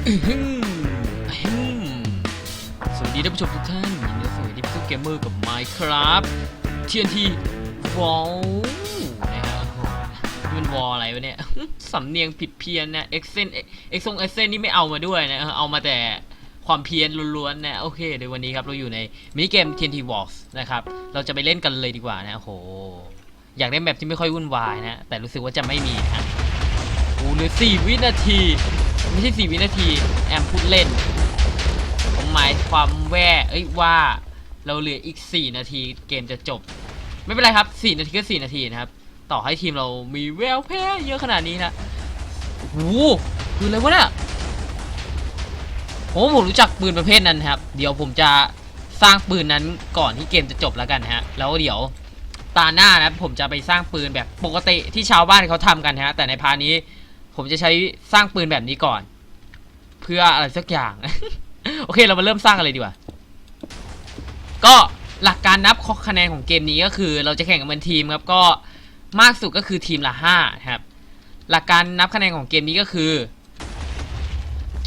สวัสดีท่านผู้ชมทุกท่านยินดีต้อนรับสู่ดิจิทัลเกมเมอร์กับ Minecraft TNT Wall นะฮะโอ้โหนี่มันวอลอะไรวะเนี่ย สำเนียงผิดเพี้ยนนะเอ็กเซนเอ็กซงเอ็กเซนนี่ไม่เอามาด้วยนะ เอามาแต่ความเพี้ยนล้วนๆนะโอเคเดี๋ยววันนี้ครับเราอยู่ในมินิเกม TNT Walls นะครับ เราจะไปเล่นกันเลยดีกว่านะโอ้โห อยากได้แบบที่ไม่ค่อยวุ่นวายนะ แต่รู้สึกว่าจะไม่มีนะโอ้เหลือสี่วินาที ไม่ใช่สี่วินาที แอมพูดเล่น ผมหมายความแว่เอ้ยว่าเราเหลืออีก 4 นาทีเกมจะจบ ไม่เป็นไรครับ 4 นาทีก็ 4 นาทีนะครับ ต่อให้ทีมเรามีแววแพ้เยอะขนาดนี้นะโอ้โหปืนอะไรวะเนี่ยผมผมรู้จักปืนประเภทนั้นครับ เดี๋ยวผมจะสร้างปืนนั้นก่อนที่เกมจะจบแล้วกันฮะ แล้วเดี๋ยวตาหน้านะผมจะไปสร้างปืนแบบปกติที่ชาวบ้านเขาทำกันฮะ แต่ในพาร์นี้ ผมจะใช้สร้างปืนแบบนี้ก่อน เพื่ออะไรสักอย่าง โอเคเรามาเริ่มสร้างกันเลยดีกว่า ก็หลักการนับคะแนนของเกมนี้ก็คือ เราจะแข่งกันเป็นทีมครับ ก็มากสุดก็คือทีมละ5ครับ หลักการนับคะแนนของเกมนี้ก็คือ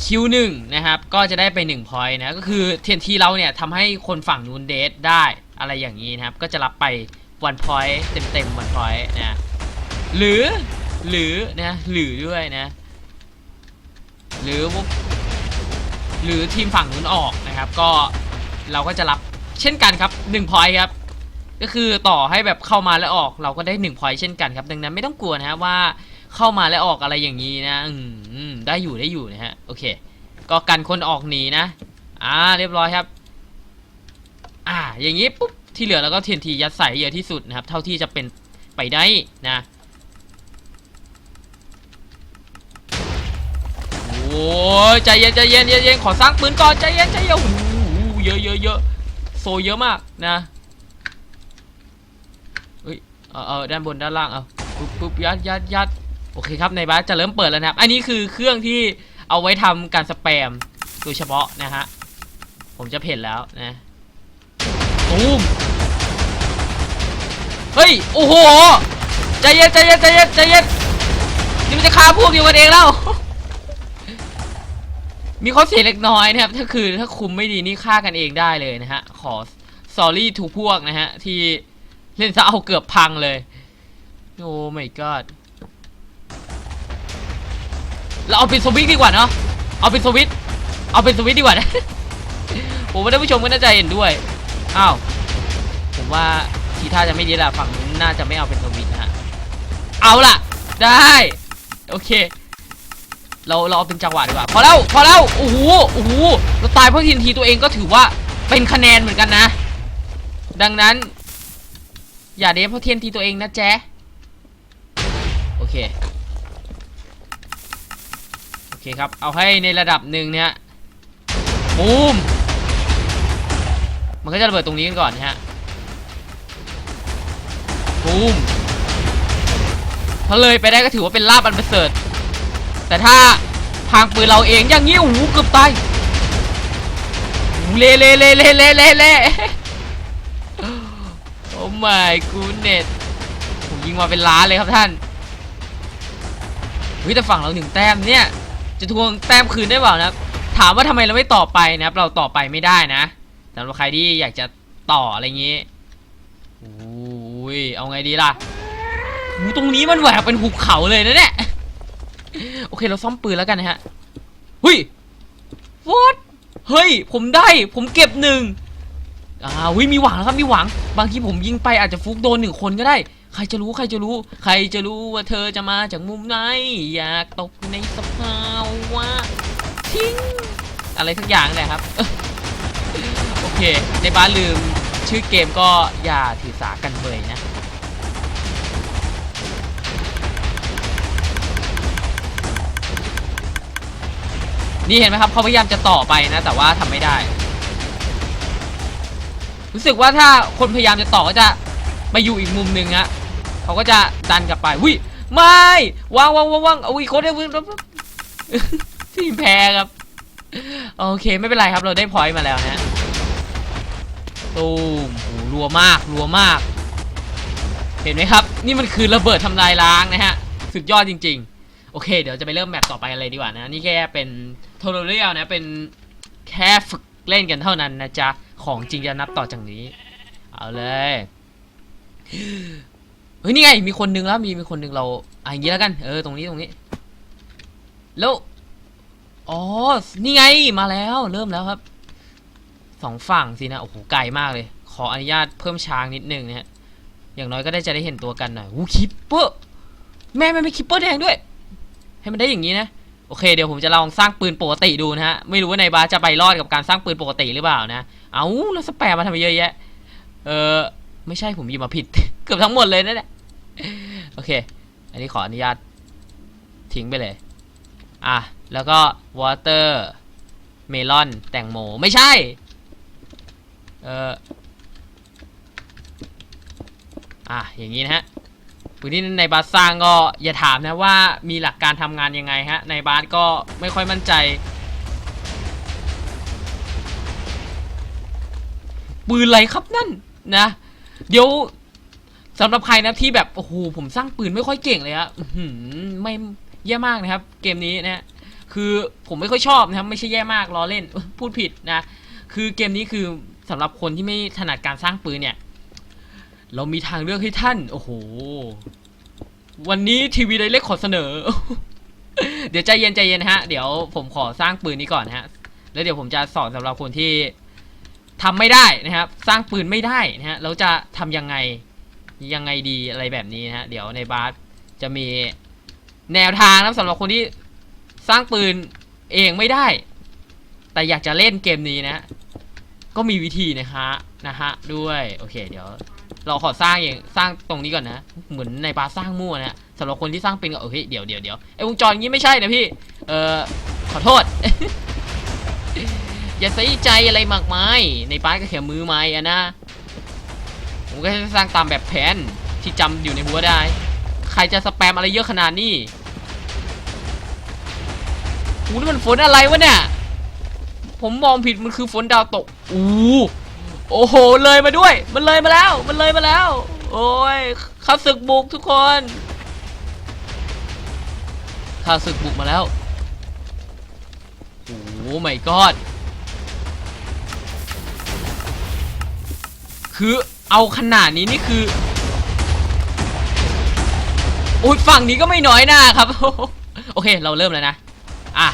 Q1 นะครับ ก็จะได้ไป1 point นะ ก็คือเทียนทีเราเนี่ยทำให้คนฝั่งนู้นเดทได้อะไรอย่างนี้นะครับ ก็จะรับไป one point เต็มเต็ม one point นะ หรือ หรือนะหรือด้วยนะ หรือวหรือทีมฝั่งนู้นออกนะครับ ก็เราก็จะรับเช่นกันครับ1 point ครับก็คือต่อให้แบบเข้ามาแล้วออก เราก็ได้1 point เช่นกันครับ ดังนั้นไม่ต้องกลัวนะฮะว่าเข้ามาแล้วออกอะไรอย่างนี้นะอืมได้อยู่ได้อยู่นะฮะโอเค ก็กันคนออกหนีนะอ่าเรียบร้อยครับ อ่าอย่างนี้ปุ๊บที่เหลือเราก็เทียนทียัดใส่เยอะที่สุดนะครับ เท่าที่จะเป็นไปได้นะ โอ้ ยใจเย็นใจเย็นใจเย็นขอสร้างปืนก่อนใจเย็นใจเย็นโอ้โหเยอะเยอะเยอะโซเยอะมากนะเฮ้ยเออเออด้านบนด้านล่างเอาปุ๊บปุ๊บยัดยัดยัดโอเคครับในบ้านจะเริ่มเปิดแล้วนะครับ อันนี้คือเครื่องที่เอาไว้ทำการสแปมโดยเฉพาะนะฮะผมจะเพ่นแล้วนะตูมเฮ้ยโอ้โหใจเย็นใจเย็นใจเย็นใจเย็นนี่มันจะฆ่าพวกเดียวกันเองแล้ว มีข้อเสียเล็กน้อยนะครับ ถ้าคือถ้าคุมไม่ดีนี่ฆ่ากันเองได้เลยนะฮะ ขอ sorry ทุกพวกนะฮะ ที่เล่นซะเอาเกือบพังเลย โอ้ my god เราเอาเป็นสวิตดีกว่าเนาะ เอาเป็นสวิตเอาเป็นสวิตดีกว่านะผมว่าท่านผู้ชมก็น่าจะเห็นด้วย อ้าว ผมว่าทีท่าจะไม่ดีละฝั่งนู้นน่าจะไม่เอาเป็นสวิตนะฮะ เอาล่ะ ได้ โอเค เราเราเอาเป็นจังหวะดีกว่าพอแล้วพอแล้วโอ้โหโอ้โหเราตายเพราะทีนทีตัวเองก็ถือว่าเป็นคะแนนเหมือนกันนะ ดังนั้น อย่าเดฟเพราะเทียนทีตัวเองนะแจ๊โอเคโอเคครับเอาให้ในระดับหนึ่งเนี่ยบูมมันก็จะระเบิดตรงนี้กันก่อนนะฮะบูมถ้าเลยไปได้ก็ถือว่าเป็นลาบอันประเสริฐ แต่ถ้าพังปืนเราเองอย่างนี้โอ้โหเกือบตายโอ้เละเละเละเละเละเละเละโอ้ my goodness ผมยิงมาเป็นล้านเลยครับท่านเฮ้ยแต่ฝั่งเราหนึ่งแต้มเนี่ย จะทวงแต้มคืนได้เปล่านะครับถามว่าทำไมเราไม่ต่อไปนะครับ เราต่อไปไม่ได้นะสำหรับใครที่อยากจะต่ออะไรอย่างนี้โอ้ยเอาไงดีล่ะโอ้ตรงนี้มันแหวกเป็นหุบเขาเลยนะเนี่ย โอเคเราซ่อมปืนแล้วกันนะฮะเฮ้ย what เฮ้ย ผมได้ ผมเก็บหนึ่งอ่าวิมีหวังนะครับ มีหวัง บางทีผมยิงไปอาจจะฟุกโดนหนึ่งคนก็ได้ ใครจะรู้ ใครจะรู้ ใครจะรู้ว่าเธอจะมาจากมุมไหน อยากตกในสภาวะทิ้ง อะไรสักอย่างแหละครับ โอเค ในบ้านลืมชื่อเกมก็อย่าถือสากัน นี่เห็นไหมครับเขาพยายามจะต่อไปนะ แต่ว่าทำไม่ได้ รู้สึกว่าถ้าคนพยายามจะต่อก็จะไปอยู่อีกมุมหนึ่งฮะเขาก็จะดันกลับไปวิไม่วางวางวางวางอาอีกคนได้วิ่งทีมแพ้ครับ โอเคไม่เป็นไรครับเราได้พอยต์มาแล้วนะตูมโอ้รัวมากรัวมาก เห็นไหมครับ นี่มันคือระเบิดทำลายล้างนะฮะ สุดยอดจริง ๆ โอเค เดี๋ยวจะไปเริ่มแมปต่อไปกันเลยดีกว่านะ นี่แค่เป็น โทรเรียลนะเป็นแค่ฝึกเล่นกันเท่านั้นนะจ๊ะ ของจริงจะนับต่อจากนี้ เอาเลย เฮ้ย นี่ไง มีคนนึงแล้ว มีมีคนนึงเราอะอย่างนี้แล้วกัน เออ ตรงนี้ตรงนี้ แล้ว อ๋อ นี่ไง มาแล้ว เริ่มแล้วครับ สองฝั่งสินะ โอ้โห ไกลมากเลย ขออนุญาตเพิ่มช้างนิดนึงนะฮะ อย่างน้อยก็ได้จะได้เห็นตัวกันหน่อย วูคิปเปอร์ แม่ไม่ไม่คิปเปอร์แดงด้วย ให้มันได้อย่างนี้นะ อเคเดี๋ยวผมจะลองสร้างปืนปกติดูนะฮะไม่รู้ว่าในบาจะไปรอดกับการสร้างปืนปกติหรือเปล่านะเอาแล้วสแปมมาทำไมเยอะแยะเออไม่ใช่ผมหยิบมาผิด เกือบทั้งหมดเลยนั่นแหละโอเค อันนี้ขออนุญาตทิ้งไปเลยอะแล้วก็วอเตอร์เมลอนแตงโมไม่ใช่เอออะอย่างนี้นะฮะ ปืนที่ในบาสสร้างก็อย่าถามนะว่ามีหลักการทำงานยังไงฮะ ในบาสก็ไม่ค่อยมั่นใจ ปืนอะไรครับนั่นนะ เดี๋ยวสำหรับใครนะที่แบบโอ้โหผมสร้างปืนไม่ค่อยเก่งเลยฮะอื้อหือไม่แย่มากนะครับ เกมนี้นะคือผมไม่ค่อยชอบนะครับไม่ใช่แย่มากล้อเล่นพูดผิดนะ คือเกมนี้คือสำหรับคนที่ไม่ถนัดการสร้างปืนเนี่ย เรามีทางเลือกให้ท่าน โอ้โห วันนี้ทีวีไดเล็กขอเสนอ เดี๋ยวใจเย็นใจเย็นนะฮะ เดี๋ยวผมขอสร้างปืนนี้ก่อนนะฮะ แล้วเดี๋ยวผมจะสอนสำหรับคนที่ทำไม่ได้นะครับ สร้างปืนไม่ได้นะฮะ แล้วจะทำยังไง ยังไงดีอะไรแบบนี้นะฮะ เดี๋ยวในบาสจะมีแนวทางนะสำหรับคนที่สร้างปืนเองไม่ได้ แต่อยากจะเล่นเกมนี้นะ ก็มีวิธีนะคะนะฮะ ด้วย โอเค เดี๋ยว เราขอสร้างเองสร้างตรงนี้ก่อนนะ เหมือนในบาสสร้างมั่วนะสำหรับคนที่สร้างเป็นก็เออเฮ้ยเดี๋ยวเดี๋ยวเดี๋ยวไอ้วงจรอย่างนี้ไม่ใช่นะพี่เออขอโทษ อย่าใส่ใจอะไรมากมายในบาก็แค่มือไม้อะนะผมก็แค่สร้างตามแบบแผนที่จำอยู่ในหัวได้ ใครจะสแปมอะไรเยอะขนาดนี้อู้นี่มันฝนอะไรวะเนี่ยผมมองผิดมันคือฝนดาวตกอู้ โอ้โห เลยมาด้วย มันเลยมาแล้ว มันเลยมาแล้ว โอ้ยข้าศึกบุกทุกคนข้าศึกบุกมาแล้ว โอ้ไม่กอด คือเอาขนาดนี้นี่คืออุ้ยฝั่งนี้ก็ไม่น้อยหน้าครับ โอเค เราเริ่มแล้วนะ อะ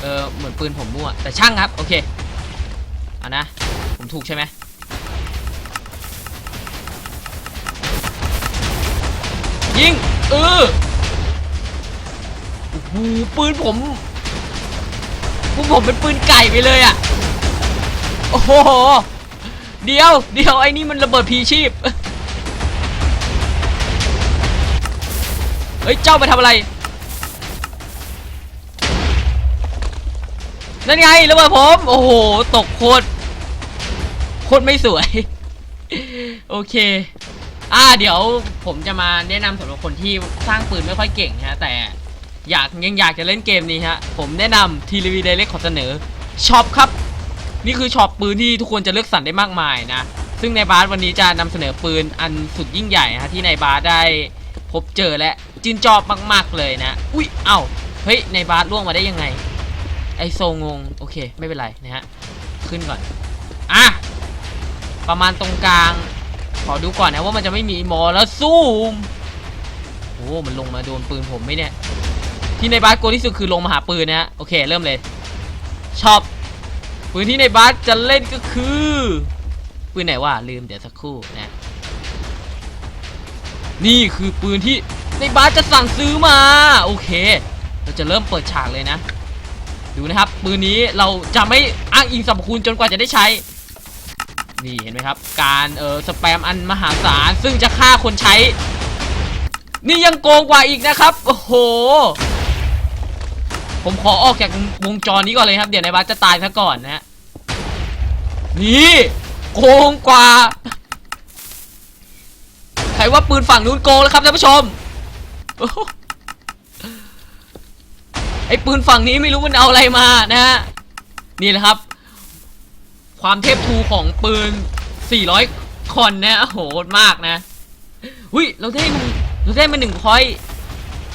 เออเหมือนปืนผมมั่ว แต่ช่างครับ โอเคอะนะ ผมถูกใช่ไหมยิงเออโอ้โหปืนผมปืนผมเป็นปืนไก่ไปเลยอะ่ะ โอ้โห เดียว เดียว ไอ้นี่มันระเบิดพีชีพ เฮ้ย เจ้าไปทำอะไร นั่นไงระเบิดผม โอ้โห ตกโคตร โคตรไม่สวย โอเค อ่าเดี๋ยวผมจะมาแนะนำสำหรับคนที่สร้างปืนไม่ค่อยเก่งฮะแต่อยากยังอยากจะเล่นเกมนี้ฮะ ผมแนะนำทีวีไดเรกขอเสนอช็อปครับ นี่คือช็อปปืนที่ทุกคนจะเลือกสรรได้มากมายนะ ซึ่งในบาสวันนี้จะนำเสนอปืนอันสุดยิ่งใหญ่ฮะที่ในบาสได้พบเจอและจินจอบมากๆเลยนะ อุ้ยเอ้าเฮ้ยในบาสล่วงมาได้ยังไง ไอโซงง โอเค ไม่เป็นไรนะฮะ ขึ้นก่อน อะ ประมาณตรงกลาง ขอดูก่อนนะว่ามันจะไม่มีมอแล้วซูมโอ้มันลงมาโดนปืนผมไหมเนี่ย ที่ในบาสโกลัวที่สุดคือลงมาหาปืนนะฮะโอเคเริ่มเลยชอบปืนที่ในบาสจะเล่นก็คือปืนไหนวะลืมเดี๋ยวสักครู่นะนี่คือปืนที่ในบาสจะสั่งซื้อมาโอเค เราจะเริ่มเปิดฉากเลยนะ ดูนะครับปืนนี้เราจะไม่อ้างอิงสรรพคุณจนกว่าจะได้ใช้ นี่เห็นไหมครับ การเออสแปมอันมหาศาลซึ่งจะฆ่าคนใช้ นี่ยังโกงกว่าอีกนะครับโอ้โห ผมขอออกจากวงจรนี้ก่อนเลยครับ เดี๋ยวในายบัสจะตายซะก่อนนะฮะนี่โกงกว่าใครว่าปืนฝั่งนู้นโกงแล้วครับท่านผู้ชมไอ้ปืนฝั่งนี้ไม่รู้มันเอาอะไรมานะฮะนี่แหละครับ ความเทพทูของปืน 400คนนะโหดมากนะหุ้ยเราได้มันเราได้มาหนึ่งพอย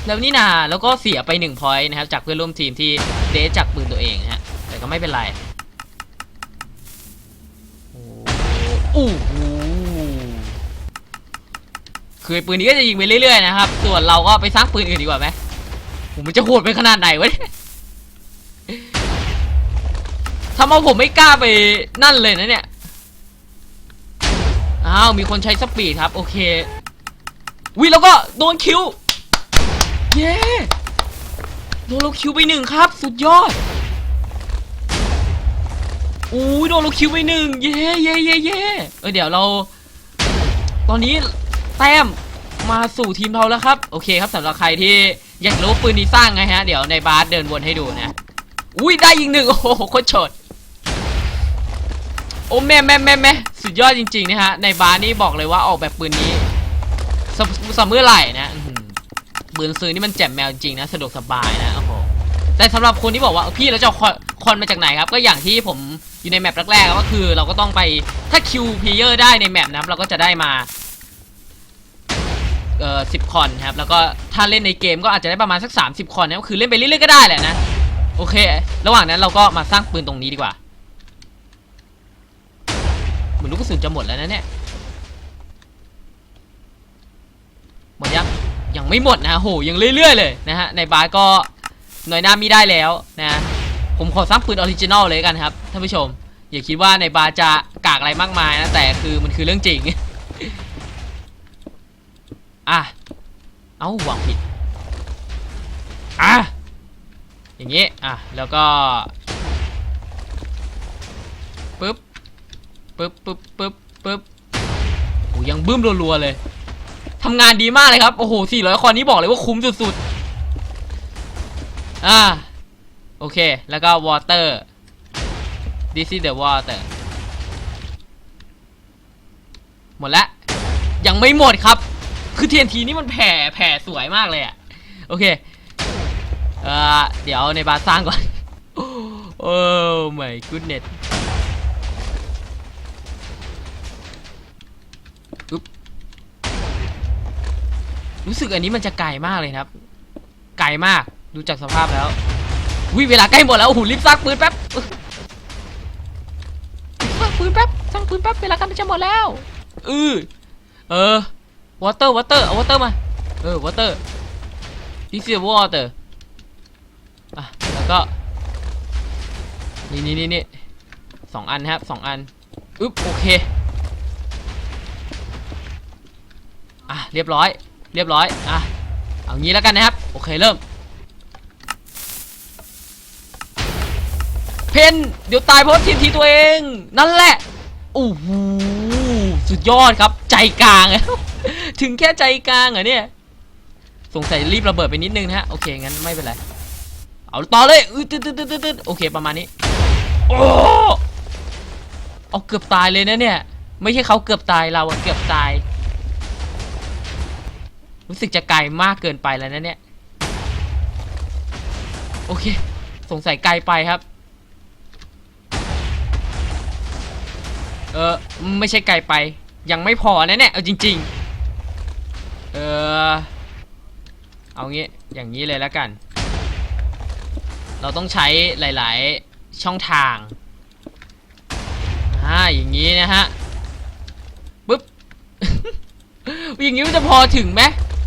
แล้วนี่นาแล้วก็เสียไปหนึ่งพอยนะครับ จากเพื่อนร่วมทีมที่เดชจากปืนตัวเองฮะ แต่ก็ไม่เป็นไรโอ้โหคือปืนนี้ก็จะยิงไปเรื่อยๆนะครับ ส่วนเราก็ไปสร้างปืนอื่นดีกว่าไหมผมมันจะโหดไปขนาดไหนวะเนี่ย ทำเอาผมไม่กล้าไปนั่นเลยนะเนี่ย อ้าว มีคนใช้สปีดครับ โอเค วิแล้วก็โดนคิว เย้โดนเราคิวไปหนึ่งครับ สุดยอดอู้ยโดนเราคิวไปหนึ่งเย้เย้เย้เย้เออเดี๋ยวเรา ตอนนี้แต้มมาสู่ทีมเราแล้วครับ โอเคครับสำหรับใครที่อยากรู้ปืนนี้สร้างไงฮะ เดี๋ยวในบาสเดินวนให้ดูนะ อุ้ยได้ยิงหนึ่งโอ้โหโคตรโฉด โอ้แม่แม่แม่แม่สุดยอดจริงๆนะฮะในบาสนี่บอกเลยว่าออกแบบปืนนี้สสมือไหร่นะปืนซื้อนี่มันแจ่มแมวจริงนะสะดวกสบายนะโอ้โหแต่สำหรับคนที่บอกว่าพี่เราจะคอนคอนมาจากไหนครับ ก็อย่างที่ผมอยู่ในแมปแรกๆก็คือ เราก็ต้องไปถ้าคิวเพลเยอร์ได้ในแมปนะครับเราก็จะได้มาเอ่อสิบคอนครับแล้วก็ถ้าเล่นในเกมก็อาจจะได้ประมาณสัก 30 คอนนะก็คือเล่นไปเรื่อยๆก็ได้แหละนะโอเค ระหว่างนั้นเราก็มาสร้างปืนตรงนี้ดีกว่า เหมือนลูกกระสุนจะหมดแล้วนะเนี่ย หมดยัง ยังไม่หมดนะโหยังเรื่อย ๆ เลยนะฮะ ในบาสก็หน่วยหน้ามีได้แล้วนะ ผมขอสร้างปืนออริจินอลเลยกันครับท่านผู้ชม อย่าคิดว่าในบาร์จะกากอะไรมากมายนะ แต่คือมันคือเรื่องจริง อะ เอ้าหวังผิด อะ อย่างงี้ อะ แล้วก็ ปึ๊บปึ๊บปึ๊บปึ๊บโอ้ยังบึ้มรัวๆเลยทำงานดีมากเลยครับ โอ้โห400คอนนี้บอกเลยว่าคุ้มสุดๆ อ่า โอเค แล้วก็ water this is the water หมดล้วยังไม่หมดครับ คือ TNT นี่มันแผ่ แผ่สวยมากเลยอะโอเค เอ่อ เดี๋ยวในบาร์สร้างก่อน โอ้ my goodness รู้สึกอันนี้มันจะไกลมากเลยครับ ไกลมากดูจากสภาพแล้ววิเวลาใกล้หมดแล้วโอ้โหรีบสร้างปืนแป๊บสร้างปืนแป๊บสร้างปืนแป๊บเวลากันจะหมดแล้วอือเออวอเตอร์วอเตอร์เอาวอเตอร์มาเออวอเตอร์ this is water อะแล้วก็นี่นี่นี่นี่สองอันครับสองอันอึ๊บโอเคอะเรียบร้อย เรียบร้อยอะเอางี้แล้วกันนะครับ โอเคเริ่ม เพนเดี๋ยวตายเพราะทีมทีตัวเอง นั่นแหละโอ้โหสุดยอดครับ ใจกลาง ถึงแค่ใจกลางเหรอเนี่ย สงสัยรีบระเบิดไปนิดนึงนะฮะ โอเค งั้นไม่เป็นไร เอาต่อเลยอืดตึ๊ดตึ๊ดตึ๊ดโอเค ประมาณนี้ โอ้เอาเกือบตายเลยนะเนี่ย ไม่ใช่เขาเกือบตายเราเกือบตาย รู้สึกจะไกลมากเกินไปแล้วนะเนี่ย โอเค สงสัยไกลไปครับ เออไม่ใช่ไกลไป ยังไม่พอนะเนี่ย เอาจริง ๆ เออเอางี้ อย่างนี้เลยแล้วกัน เราต้องใช้หลาย ๆ ช่องทางอ่าอย่างนี้นะฮะ ปึ๊บ อย่างนี้มันจะพอถึงไหม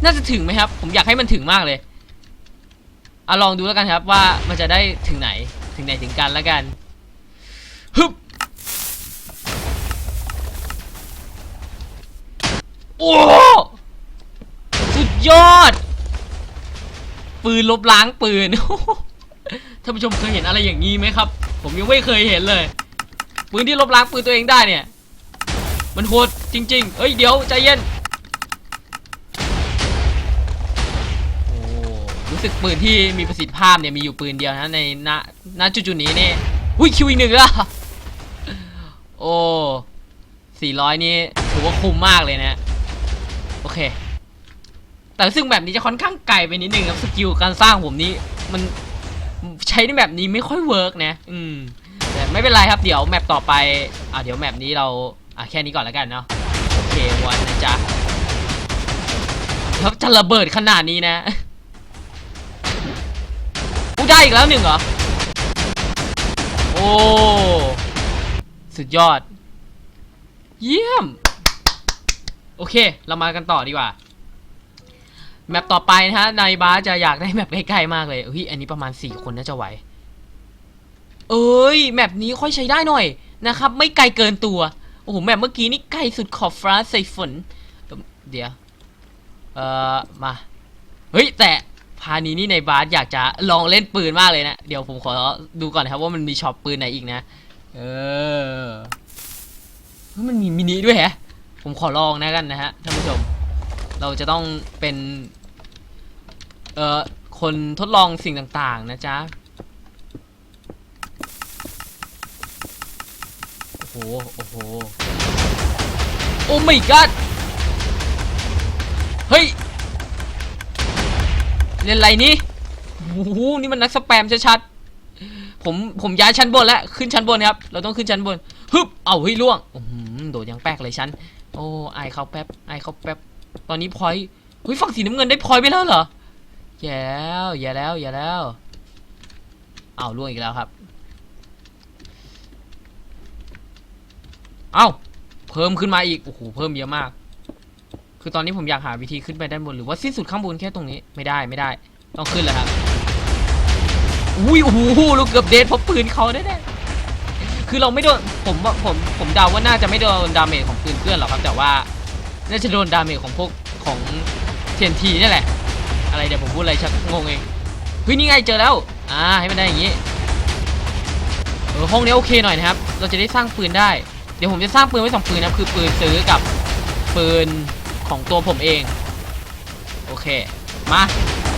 น่าจะถึงไหมครับ ผมอยากให้มันถึงมากเลยอะลองดูแล้วกันครับว่ามันจะได้ถึงไหนถึงไหนถึงกันแล้วกันฮึบโอ้สุดยอด ปืนลบล้างปืนท่านผู้ชมเคยเห็นอะไรอย่างนี้ไหมครับ ผมยังไม่เคยเห็นเลยปืนที่ลบล้างปืนตัวเองได้เนี่ย มันโหดจริง ๆ เอ้ยเดี๋ยวใจเย็น รู้สึกปืนที่มีประสิทธิภาพเนี่ยมีอยู่ปืนเดียวนะในณณจุดๆนี้เนี่ยอุ้ยคิวอีกหนึ่งแล้วโอ้สี่ร้อยนี่ถือว่าคุ้มมากเลยนะโอเค แต่ซึ่งแบบนี้จะค่อนข้างไกลไปนิดนึงครับสกิลการสร้างผมนี้มันใช้ในแบบนี้ไม่ค่อยเวิร์กนะ อืม แต่ไม่เป็นไรครับ เดี๋ยวแมปต่อไปอะเดี๋ยวแมปนี้เรา อะแค่นี้ก่อนแล้วกันเนาะ โอเควันนะจ๊ะแล้วจะระเบิดขนาดนี้นะูได้อีกแล้วหนึ่งเหรอ โอ้ สุดยอด เยี่ยม โอเค เรามากันต่อดีกว่า แมปต่อไปนะฮะ นายบาจะอยากได้แมปใกล้ๆมากเลยเฮ้ยอันนี้ประมาณ 4 คนน่าจะไหว เอ้ย แมปนี้ค่อยใช้ได้หน่อยนะครับ ไม่ไกลเกินตัว โอ้โห แมปเมื่อกี้นี่ไกลสุดขอบฟ้าใส่ฝน เดี๋ยว เอ่อ มา เฮ้ย แต่ พานีนี่ในบาสอยากจะลองเล่นปืนมากเลยนะ เดี๋ยวผมขอดูก่อนนะครับว่ามันมีช็อปปืนไหนอีกนะ เออเฮ้ยมันมีมินิด้วยแฮะ ผมขอลองนะกันนะฮะท่านผู้ชม เราจะต้องเป็น เอ่อ คนทดลองสิ่งต่างๆนะจ๊ะ โอ้โห โอ้โห โอ้ my god เฮ้ย เล่นอะไรนี่โอ้โหนี่มันนักสแปมชัดๆผมผมย้ายชั้นบนแล้วขึ้นชั้นบนครับ เราต้องขึ้นชั้นบนฮึบเอาเฮ้ยล่วงหือโดดยังแป๊กเลยชั้น โอ้ไอายเข้าแป๊บไอเข้าแป๊บตอนนี้พลอยเฮ้ยฝั่งสีน้ำเงินได้พลอยไปแล้วเหรอแย่แล้วแย่แล้วแย่แล้วเอาล่วงอีกแล้วครับเอาเพิ่มขึ้นมาอีกโอ้โหเพิ่มเยอะมาก คือตอนนี้ผมอยากหาวิธีขึ้นไปด้านบนหรือว่าสิ้นสุดข้างบนแค่ตรงนี้ไม่ได้ไม่ได้ ต้องขึ้นแล้วครับอุ้ยโอ้โหลูกเกือบเดทเพราะปืนเขาแน่ๆคือเราไม่โดนผมว่าผมผมเดาว่าน่าจะไม่โดนดาเมจของปืนเพื่อนหรอกครับ แต่ว่าน่าจะโดนดาเมจของพวกของ TNT นี่แหละ อะไรเดี๋ยวผมพูดอะไรชักงงเองเฮ้ยนี่ไงเจอแล้วอ่าให้มันได้อย่างนี้เออห้องนี้โอเคหน่อยนะครับ เราจะได้สร้างปืนได้ เดี๋ยวผมจะสร้างปืนไว้สองปืนนะคือปืนซื้อกับปืน ของตัวผมเอง โอเค มา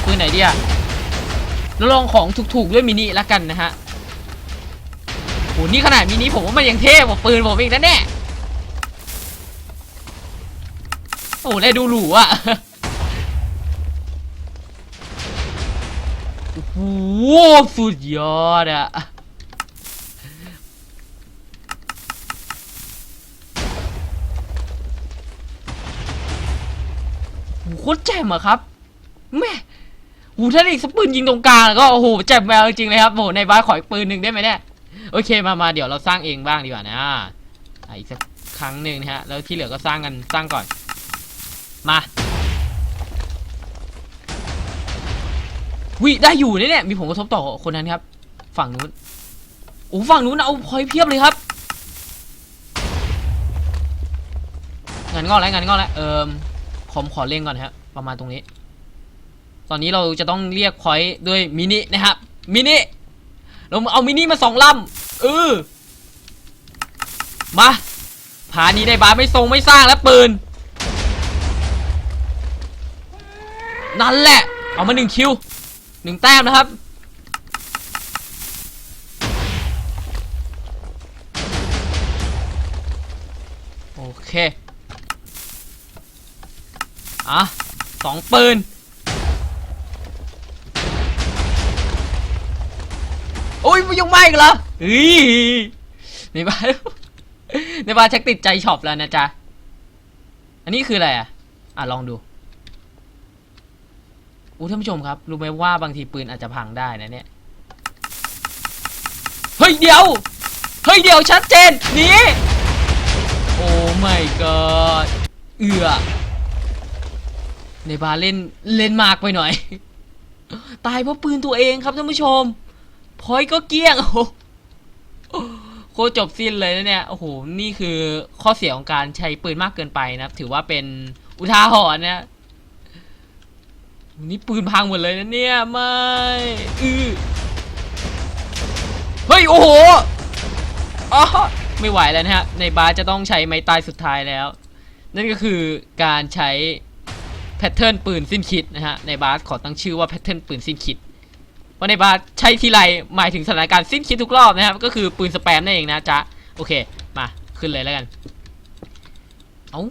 ปืนไหนดีอะเราลองของถูกๆด้วยมินิละกันนะฮะโหนี่ขนาดมินิผมว่ามันยังเท่กว่าปืนผมอีกนะแน่โอ้ได้ดูหรูอะโอ้โหสุดยอดอะ คตรแจ่มอะครับแม่โอ้โหถ้าอีกสักปืนยิงตรงกลางแล้วก็โอ้โหแจ่มแววจริงเลยครับโหในบ้านขออีกปืนหนึ่งได้ไหมเนี่ยโอเคมามาเดี๋ยวเราสร้างเองบ้างดีกว่านะอะอีกสักครั้งหนึ่งนะฮะแล้วที่เหลือก็สร้างกันสร้างก่อนมาวิได้อยู่เนี่ยเนี่ยมีผลกระทบต่อคนนั้นครับ ฝั่งนู้นโอ้ฝั่งนู้นเอาพอยเพียบเลยครับงานงอกแล้วงานงอกแล้วเอิม ผมขอเล่งก่อนฮะ ประมาณตรงนี้ ตอนนี้เราจะต้องเรียกพอยต์ด้วยมินินะครับมินิเราเอามินิมาสองลำเออมาผานี้ได้บาไม่ทรงไม่สร้างแล้วปืน นั่นแหละ เอามาหนึ่งคิวหนึ่งแต้มนะครับ โอเค อะสองปืนโอ้ยยังไม่อีกเหรอเฮ้ยในบ้านในบ้านชักติดใจช็อปแล้วนะจ๊ะ อันนี้คืออะไรอะ อะลองดูอู้ท่านผู้ชมครับ รู้ไหมว่าบางทีปืนอาจจะพังได้นะเนี่ย เฮ้ยเดี๋ยว เฮ้ยเดี๋ยวชัดเจนหนี่โอ้ my god เอือ ในบาเล่นเล่นมากไปหน่อย ตายเพราะปืนตัวเองครับท่านผู้ชม พอยก็เกี้ยงโอ้โหโคจบสิ้นเลยนะเนี่ยโอ้โหนี่คือข้อเสียของการใช้ปืนมากเกินไปนะครับ ถือว่าเป็นอุทาหรณ์นะนี่ปืนพังหมดเลยนะเนี่ยไม่อือเฮ้ยโอ้โหอ๋อไม่ไหวแล้วนะฮะในบาร์จะต้องใช้ไม้ตายสุดท้ายแล้ว นั่นก็คือการใช้ พทเทิร์นปืนสิ้นคิดนะฮะในบาร์ขอตั้งชื่อว่าแพทเทิร์นปืนสิ้นคิดเพราะในบาร์ใช้ทีไรหมายถึงสถานการณ์สิ้นคิดทุกรอบนะครับก็คือปืนสแปมนั่นเองนะจ๊ะโอเคมาขึ้นเลยแล้วกันเอ้า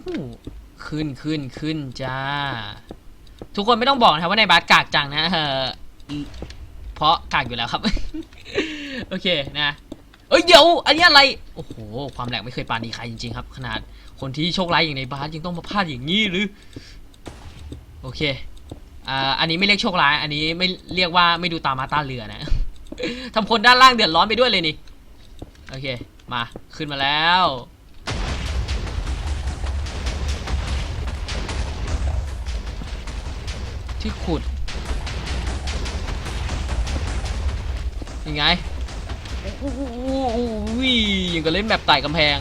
ขึ้นขึ้นขึ้นจ้า ทุกคนไม่ต้องบอกนะครับว่าในบาสกากจังนะเออเพราะกากอยู่แล้วครับ โอเคนะเอ้ยเดี๋ยวอันนี้อะไรโอ้โหความแหลกไม่เคยปานีใครจริงๆครับ ขนาดคนที่โชคร้ายอย่างในบาสยังต้องมาพลาดอย่างนี้หรือ โอเคอ่าอันนี้ไม่เรียกโชคร้าย อันนี้ไม่เรียกว่าไม่ดูตามาตาเรือนะ ทำคนด้านล่างเดือดร้อนไปด้วยเลยนี่ โอเค มาขึ้นมาแล้ว ที่ขุด ยังไงโอ้โหยังก็เล่นแบบไต่กำแพง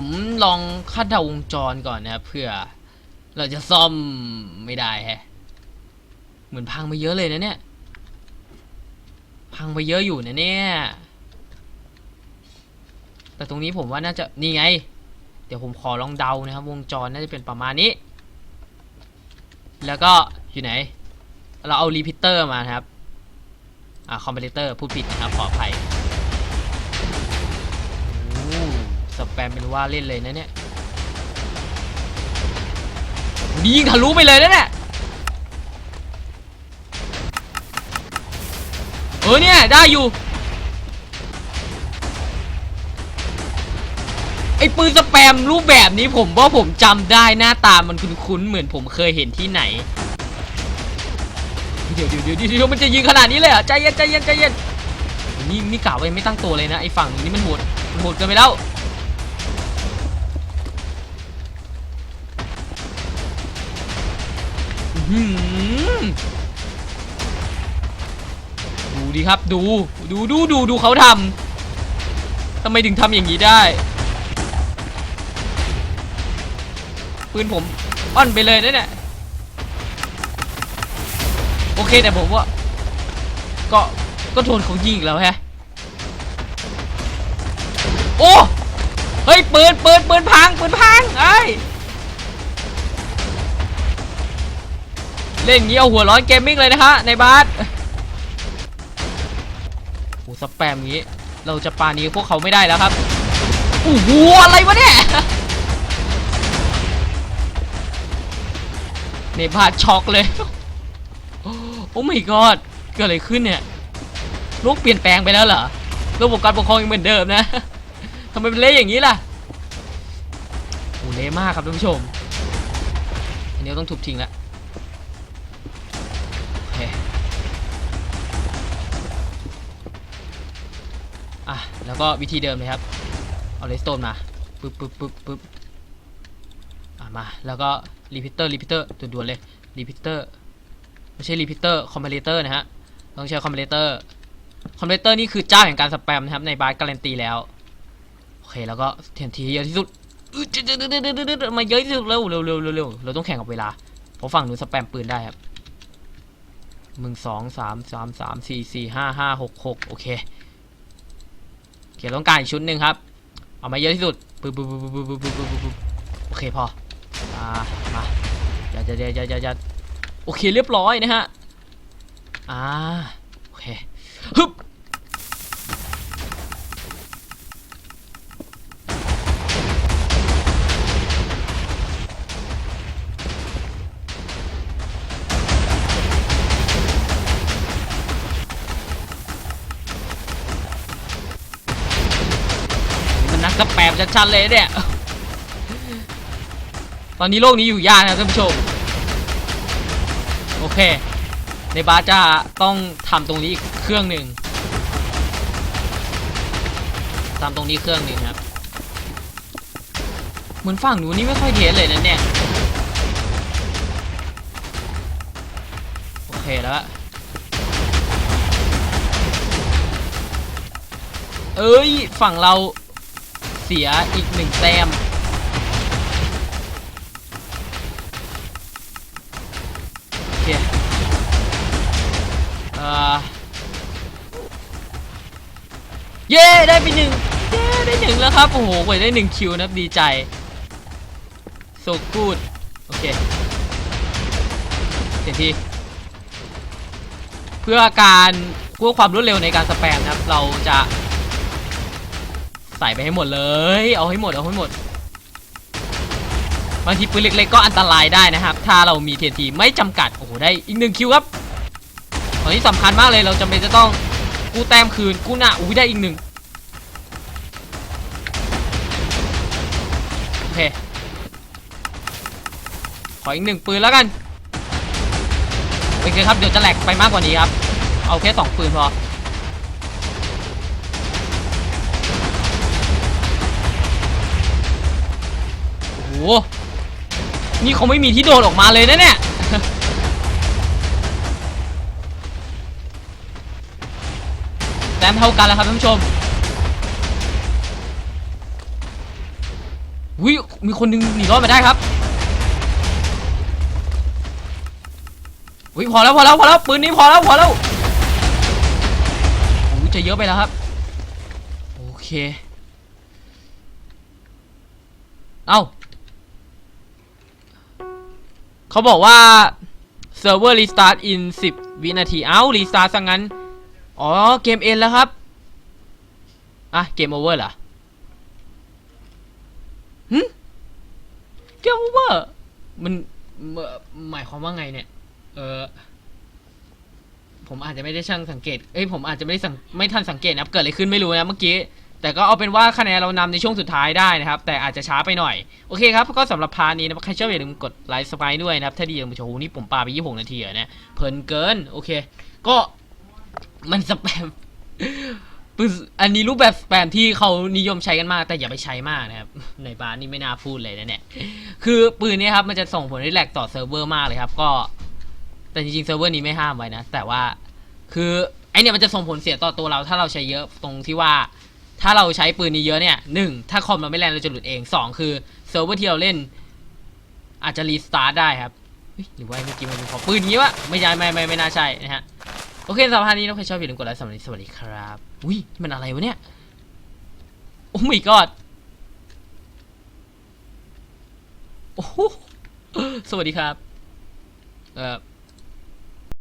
ผมลองคาดเดาวงจรก่อนนะครับเพื่อ เราจะซ่อมไม่ได้แฮะ เหมือนพังไปเยอะเลยนะเนี่ย พังไปเยอะอยู่นะเนี่ย แต่ตรงนี้ผมว่าน่าจะนี่ไง เดี๋ยวผมขอลองเดานะครับ วงจรน่าจะเป็นประมาณนี้ แล้วก็อยู่ไหน เราเอารีพิเตอร์มาครับ อ่าคอมเพลเตอร์พูดผิดนะครับขออภัย สแปมเป็นว่าเล่นเลยนะเนี่ยนี่ยิงทะลุไปเลยนะเนี่ยเออเนี่ย ได้อยู่ ไอปืนสแปมรูปแบบนี้ผมว่าผมจำได้หน้าตามันคุ้นๆ เหมือนผมเคยเห็นที่ไหน เดี๋ยวเดี๋ยวเดี๋ยวเดี๋ยวมันจะยิงขนาดนี้เลยเหรอ ใจเย็นใจเย็นใจเย็นนี่นี่กล่าวไว้ไม่ตั้งตัวเลยนะ ไอฝั่งนี้มันโหดโหดเกินไปแล้ว ดูดิครับดูดูดูดูดูเขาทำทำไมถึงทำอย่างนี้ได้ ปืนผมอ่อนไปเลยนะเนี่ยโอเคแต่ผมว่า ก็ก็โดนเขายิงอีกแล้วแฮะโอ้เฮ้ยปืนปืนปืนพังปืนพังไอ้ เล่นอย่างนี้เอาหัวร้อนเกมมิ่งเลยนะฮะในบาสโอ้สแปมอย่างนี้ เราจะปานี้พวกเขาไม่ได้แล้วครับโอ้โหอะไรวะเนี่ยในบาสช็อกเลย โอ้ my god เกิดอะไรขึ้นเนี่ยโลกเปลี่ยนแปลงไปแล้วเหรอระบบการปกครองยังเหมือนเดิมนะทำไมเป็นเละอย่างนี้ล่ะโอ้เละมากครับท่านผู้ชมอันนี้ต้องทุบทิ้งแล้ว แล้วก็วิธีเดิมเลยครับ เอาเลสโตนมาปึ๊บปึ๊บปึ๊บปึ๊บมา แล้วก็รีพิเตอร์รีพิเตอร์ด่วนๆเลยรีพิเตอร์ไม่ใช่รีพิเตอร์คอมเพลเตอร์นะฮะต้องใช้คอมเพลเตอร์คอมเพลเตอร์นี่คือเจ้าแห่งการสแปมนะครับในบาร์การันตีแล้วโอเคแล้วก็เทียนทีเยอะที่สุดมาเยอะที่สุดเร็วเร็วเร็วเร็วเร็วเราต้องแข่งกับเวลาเพราะฝั่งนู้นสแปมปืนได้ครับหนึ่งสองสามสามสามสี่สี่ห้าห้าหกหกโอเค เขียนต้องการอีกชุดหนึ่งครับ เอามาเยอะที่สุดปึ๊บปึ๊บปึ๊บปึ๊บปึ๊บปึ๊บโอเคพออ่ามาอย่าอย่าอย่าอย่าอย่าโอเคเรียบร้อยนะฮะอ่าโอเคฮึบ มันนักกระแปบชัดๆเลยเนี่ย ตอนนี้โลกนี้อยู่ยากนะท่านผู้ชม โอเค ในบาจะต้องทำตรงนี้อีกเครื่องหนึ่งทำตรงนี้เครื่องหนึ่งครับ เหมือนฝั่งหนูนี่ไม่ค่อยเทสเลยนะเนี่ย โอเคแล้วเอ้ย ฝั่งเรา เสียอีกหนึ่งแต้มโอเคเอ่อเย้ได้ไปหนึ่งเย้ได้หนึ่งแล้วครับ โอ้โหกว่าได้หนึ่งคิวนะดีใจ so good โอเคเต็มที่เพื่อการเพื่อความรวดเร็วในการสแปมนะครับ เราจะ ใส่ไปให้หมดเลย เอาให้หมดเอาให้หมด บางทีปืนเล็กๆก็อันตรายได้นะครับ ถ้าเรามี TNT ไม่จำกัด โอ้โห ได้อีกหนึ่งคิวครับ ตอนนี้สำคัญมากเลย เราจำเป็นจะต้องกู้แต้มคืน กู้หน้า อุ้ยได้อีกหนึ่งโอเค ขออีกหนึ่งปืนแล้วกัน โอเคครับ เดี๋ยวจะแหลกไปมากกว่านี้ครับ เอาแค่สองปืนพอ นี่เขาไม่มีที่โดดออกมาเลยนะเนี่ยแต้มเท่ากันแล้วครับท่านผู้ชมวิมีคนหนึงหนีรอดมาได้ครับวิพอแล้วพอแล้วพอแล้วปืนนี้พอแล้วพอแล้วโอ้จะเยอะไปแล้วครับ โอเค เอ้า เขาบอกว่า Server Restart in 10 วินาที เอ้า Restart ซะงั้น อ๋อ เกมเอ็นแล้วครับ อะ เกมโอเวอร์เหรอหึเกมโอเวอร์ มันเออหมายความว่าไงเนี่ย เออผมอาจจะไม่ได้ช่างสังเกต เอ้ย ผมอาจจะไม่ได้สังไม่ทันสังเกตนะเกิดอะไรขึ้นไม่รู้นะ เมื่อกี้ แต่ก็เอาเป็นว่าคะแนนเรานำในช่วงสุดท้ายได้นะครับ แต่อาจจะช้าไปหน่อย โอเคครับ ก็สำหรับพาร์ทนี้นะครับใครชอบอย่าลืมกดไลค์สไปด้วยนะครับ ถ้าดีอย่าลืมโชว์นี่ผมปาไป26นาทีเหรอเนี่ยเพลินเกิน โอเค ก็มันสแปมปืนอันนี้รูปแบบสแปมที่เขานิยมใช้กันมาก แต่อย่าไปใช้มากนะครับในบาร์นี่ไม่น่าพูดเลยนะเนี่ยคือปืนนี้ครับมันจะส่งผลให้แหลกต่อเซิร์ฟเวอร์มากเลยครับ ก็ แต่จริงๆเซิร์ฟเวอร์นี้ไม่ห้ามไว้นะแต่ว่าคือไอเนี่ยมันจะส่งผลเสียต่อตัวเราถ้าเราใช้เยอะตรงที่ว่า ถ้าเราใช้ปืนนี้เยอะเนี่ยหนึ่งถ้าคอมเราไม่แรงเราจะหลุดเองสองคือเซิร์ฟเวอร์ที่เราเล่น อาจจะรีสตาร์ทได้ครับหรือว่าเมื่อกี้มันเป็นของปืนนี้วะไม่ใช่ไม่ไม่ไม่น่าใช่นะฮะโอเคสำหรับพาร์นี้น้องใครชอบอย่าลืมกดไลค์สำหรับวันนี้สวัสดีครับอุ้ยมันอะไรวะเนี่ยโอ้ my god โอ้สวัสดีครับเอ่อ